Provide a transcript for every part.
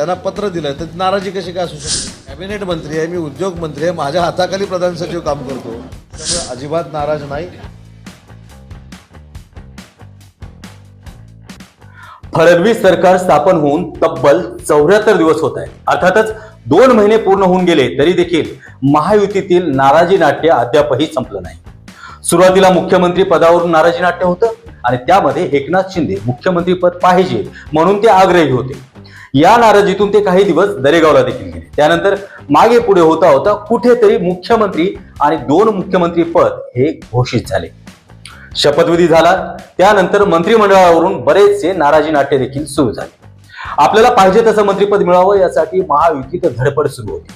त्यांना पत्र दिलं तर नाराजी कशी काय असू शकते? कॅबिनेट मंत्री आहे मी उद्योग मंत्री आहे माझ्या हाताखाली प्रधान सचिव काम करतो. त्यामुळे अजिबात नाराज नाही. फडणवीस सरकार स्थापन होऊन तब्बल चौऱ्याहत्तर दिवस होत आहे अर्थातच दोन महिने पूर्ण होऊन गेले तरी देखील महायुतीतील नाराजी नाट्य अद्यापही संपलं नाही. सुरुवातीला मुख्यमंत्री पदावरून नाराजी नाट्य होतं आणि त्यामध्ये एकनाथ शिंदे मुख्यमंत्री पद पाहिजे म्हणून ते आग्रही होते. या नाराजीतून ते काही दिवस दरेगावला देखील गेले. त्यानंतर मागे पुढे होता होता कुठेतरी मुख्यमंत्री आणि दोन मुख्यमंत्री पद हे घोषित झाले. शपथविधी झाला. त्यानंतर मंत्रिमंडळावरून बरेचसे नाराजी नाट्य देखील सुरू झाले. आपल्याला पाहिजे तसं मंत्रिपद मिळावं यासाठी महायुतीत धडपड सुरू होती.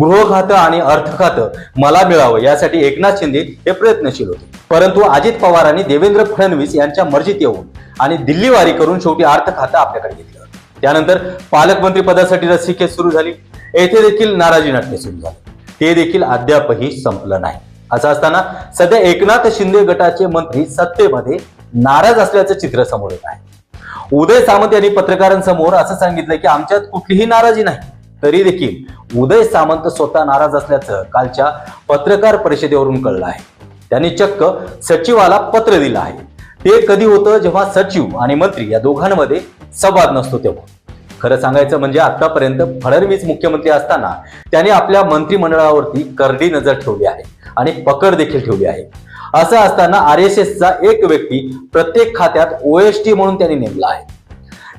गृह खातं आणि अर्थ खातं मला मिळावं यासाठी एकनाथ शिंदे हे प्रयत्नशील होते. परंतु अजित पवारांनी देवेंद्र फडणवीस यांच्या मर्जीत येऊन आणि दिल्लीवारी करून शेवटी अर्थ खातं आपल्याकडे घेतलं. त्यानंतर पालकमंत्री पदासाठी रस्सीखेच सुरू झाली. येथे देखील नाराजी नाट्य सुरू झाले. ते देखील अद्यापही संपलं नाही. असं असताना सध्या एकनाथ शिंदे गटाचे मंत्री सत्तेमध्ये नाराज असल्याचं चित्र समोर येत आहे. उदय सामंत यांनी पत्रकारांसमोर असं सांगितलं की आमच्यात कुठलीही नाराजी नाही. तरी देखील उदय सामंत स्वतः नाराज असल्याचं कालच्या पत्रकार परिषदेवरून कळलं आहे. त्यांनी चक्क सचिवाला पत्र दिलं आहे. ते कधी होतं जेव्हा सचिव आणि मंत्री या दोघांमध्ये संवाद नसतो तेव्हा. खरं सांगायचं म्हणजे आतापर्यंत फडणवीस मुख्यमंत्री असताना त्यांनी आपल्या मंत्रिमंडळावरती करडी नजर ठेवली आहे आणि पकड देखील ठेवली आहे. असं असताना आर एस एसचा एक व्यक्ती प्रत्येक खात्यात ओएसटी म्हणून त्यांनी नेमला आहे.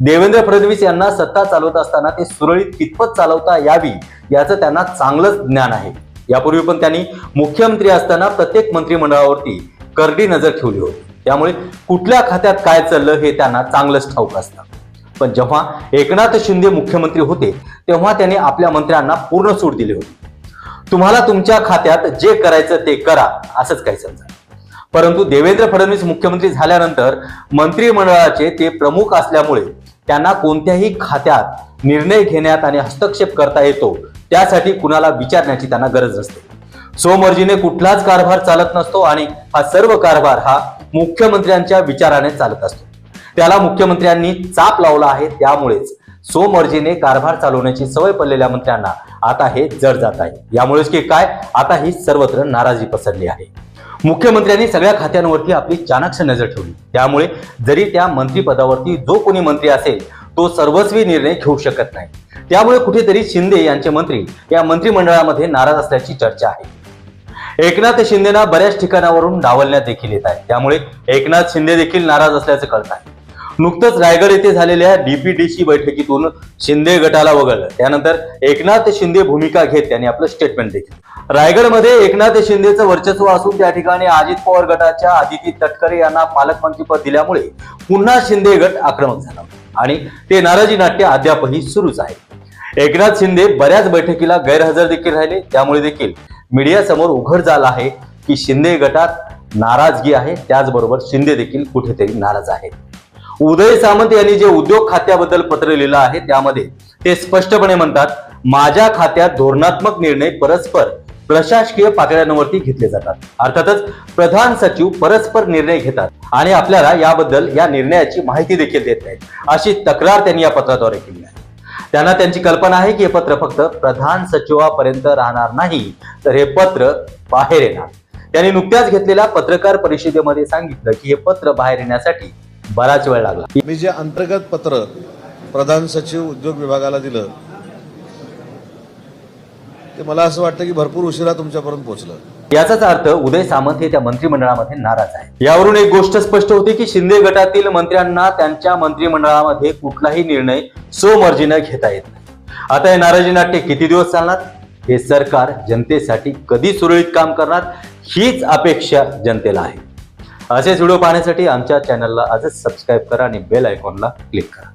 देवेंद्र फडणवीस यांना सत्ता चालवत असताना ते सुरळीत कितपत चालवता यावी याचं त्यांना चांगलंच ज्ञान आहे. यापूर्वी पण त्यांनी मुख्यमंत्री असताना प्रत्येक मंत्रिमंडळावरती करडी नजर ठेवली होती. त्यामुळे कुठल्या खात्यात काय चाललं हे त्यांना चांगलंच ठाऊक असतं. पण जेव्हा एकनाथ शिंदे मुख्यमंत्री होते तेव्हा त्यांनी आपल्या मंत्र्यांना पूर्ण सूट दिली होती. तुम्हाला तुमच्या खात्यात जे करायचं ते करा असंच काही समजा. परंतु देवेंद्र फडणवीस मुख्यमंत्री झाल्यानंतर मंत्रिमंडळाचे ते प्रमुख असल्यामुळे त्यांना कोणत्याही खात्यात निर्णय घेण्यात आणि हस्तक्षेप करता येतो त्यासाठी कुणाला विचारण्याची त्यांना गरज नसते. सोमर्जीने कुठलाच कारभार चालत नसतो आणि हा सर्व कारभार हा मुख्यमंत्र्यांच्या विचाराने चालत असतो. त्याला मुख्यमंत्र्यांनी चाप लावला आहे त्यामुळेच सोमर्जीने कारभार चालवण्याची सवय पडलेल्या मंत्र्यांना आता हे जड जात आहे. यामुळेच की काय? आता ही सर्वत्र नाराजी पसरली आहे. मुख्यमंत्र्यांनी सगळ्या खात्यांवरती आपली चाणाक्ष नजर ठेवली. त्यामुळे जरी त्या मंत्रिपदावरती जो कोणी मंत्री असेल तो सर्वस्वी निर्णय घेऊ शकत नाही. त्यामुळे कुठेतरी शिंदे यांचे मंत्री या मंत्रिमंडळामध्ये नाराज असल्याची चर्चा आहे. एकनाथ शिंदेना बऱ्याच ठिकाणावरून डावलण्यात देखील येत आहे. त्यामुळे एकनाथ शिंदे देखील नाराज असल्याचं कळत आहे. नुकतंच रायगड येथे झालेल्या डीपीडीसी बैठकीतून शिंदे गटाला वगळलं. त्यानंतर एकनाथ शिंदे भूमिका घेत त्यांनी आपलं स्टेटमेंट देखील. रायगडमध्ये एकनाथ शिंदेचं वर्चस्व असून त्या ठिकाणी अजित पवार गटाच्या आदिती तटकरे यांना पालकमंत्रीपद दिल्यामुळे पुन्हा शिंदे गट आक्रमक झाला. आणि ते नाराजी नाट्य अद्यापही सुरूच आहे. एकनाथ शिंदे बऱ्याच बैठकीला गैरहजर देखील राहिले. त्यामुळे देखील मीडिया समोर उघड झाला आहे की शिंदे गटात नाराजगी आहे. त्याचबरोबर शिंदे देखील कुठेतरी नाराज आहेत. उदय सामंत यांनी जे उद्योग खात्याबद्दल पत्र लिहिलं आहे त्यामध्ये ते स्पष्टपणे म्हणतात माझ्या खात्यात धोरणात्मक निर्णय परस्पर प्रशासकीय पातळ्यांवरती घेतले जातात. अर्थातच प्रधान सचिव परस्पर निर्णय घेतात आणि आपल्याला याबद्दल या निर्णयाची माहिती देखील देत नाहीत अशी तक्रार त्यांनी या पत्राद्वारे केली आहे. त्यांना त्यांची कल्पना आहे की हे पत्र फक्त प्रधान सचिवापर्यंत राहणार नाही तर हे पत्र बाहेर येणार. त्यांनी नुकत्याच घेतलेल्या पत्रकार परिषदेमध्ये सांगितलं की हे पत्र बाहेर येण्यासाठी बराच वेळ लागला. मी जे अंतर्गत पत्र प्रधान सचिव उद्योग विभागाला दिलं ते मला असं वाटतं की भरपूर उशिरा तुमच्यापर्यंत पोहोचलं. याचाच अर्थ उदय सामंत हे त्या मंत्रिमंडळामध्ये नाराज आहे यावरून एक गोष्ट स्पष्ट होती की शिंदे गटातील मंत्र्यांना त्यांच्या मंत्रिमंडळामध्ये कुठलाही निर्णय स्वमर्जीनं घेता येत नाही. आता हे नाराजी नाट्य किती दिवस चालणार? हे सरकार जनतेसाठी कधी सुरळीत काम करणार? हीच अपेक्षा जनतेला आहे. असेच व्हिडिओ पाहण्यासाठी आमच्या चॅनलला आजच सबस्क्राईब करा आणि बेल आयकॉनला क्लिक करा.